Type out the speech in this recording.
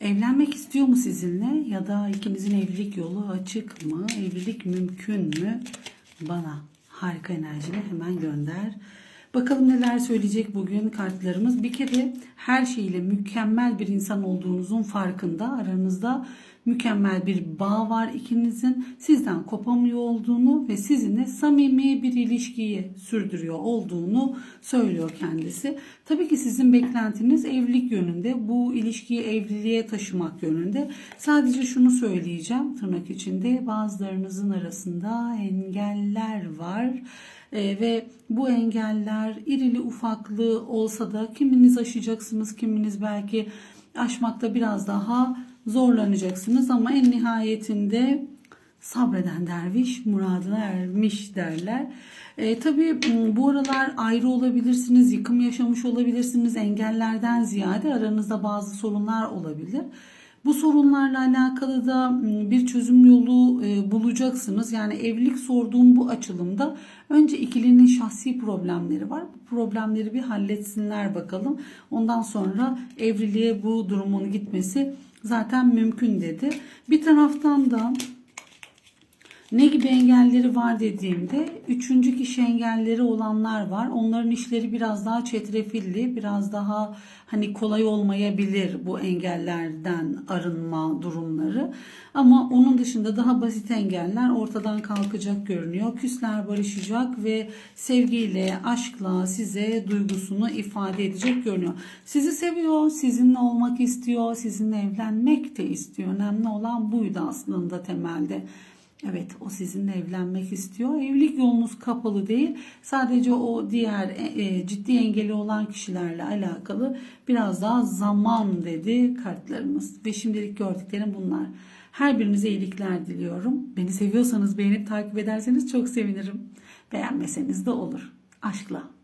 Evlenmek istiyor mu sizinle ya da ikinizin evlilik yolu açık mı? Evlilik mümkün mü? Bana harika enerjini hemen gönder. Bakalım neler söyleyecek bugün kartlarımız. Bir kere her şeyle mükemmel bir insan olduğunuzun farkında. Aranızda mükemmel bir bağ var ikinizin. Sizden kopamıyor olduğunu ve sizinle samimi bir ilişkiyi sürdürüyor olduğunu söylüyor kendisi. Tabii ki sizin beklentiniz evlilik yönünde. Bu ilişkiyi evliliğe taşımak yönünde. Sadece şunu söyleyeceğim tırnak içinde bazılarınızın arasında engeller var. Ee, ve bu engeller irili ufaklı olsa da kiminiz aşacaksınız, kiminiz belki aşmakta biraz daha zorlanacaksınız ama en nihayetinde sabreden derviş muradına ermiş derler. E, tabii bu aralar ayrı olabilirsiniz, yıkım yaşamış olabilirsiniz, engellerden ziyade aranızda bazı sorunlar olabilir. Bu sorunlarla alakalı da bir çözüm yolu bulacaksınız. Yani evlilik sorduğum bu açılımda önce ikilinin şahsi problemleri var. Bu problemleri bir halletsinler bakalım. Ondan sonra evliliğe bu durumun gitmesi zaten mümkün dedi. Bir taraftan da ne gibi engelleri var dediğimde üçüncü kişi engelleri olanlar var. Onların işleri biraz daha çetrefilli, biraz daha hani kolay olmayabilir bu engellerden arınma durumları. Ama onun dışında daha basit engeller ortadan kalkacak görünüyor. Küsler barışacak ve sevgiyle, aşkla size duygusunu ifade edecek görünüyor. Sizi seviyor, sizinle olmak istiyor, sizinle evlenmek de istiyor. Önemli olan buydu aslında temelde. Evet o sizinle evlenmek istiyor. Evlilik yolunuz kapalı değil. Sadece o diğer e, e, ciddi engeli olan kişilerle alakalı biraz daha zaman dedi kartlarımız. Ve şimdilik gördüklerim bunlar. Her birinize iyilikler diliyorum. Beni seviyorsanız beğenip takip ederseniz çok sevinirim. Beğenmeseniz de olur. Aşkla.